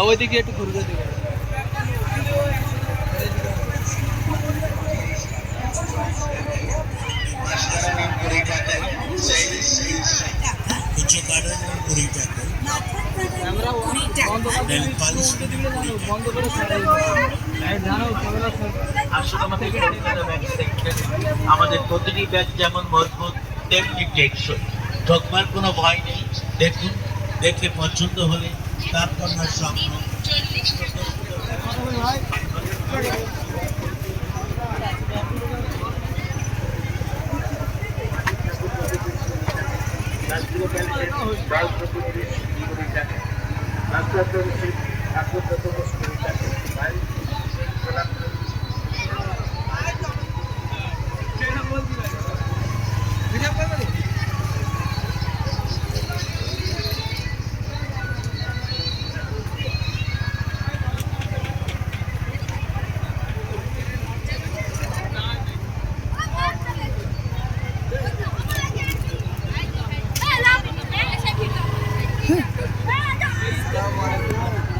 ওইদিকে একটু ঘুরবে দিকে কিছু কারণ কুড়ি টাকা বন্ধ করে আমাদের প্রতিটা ব্যাগ যেমন মজবুত, তেমনি টেকসই। ঠকবার কোনো ভয় নেই। দেখুন দেখে পছন্দ হলে তারপর না স্বপ্ন রাষ্ট্রপতি Eita, mano.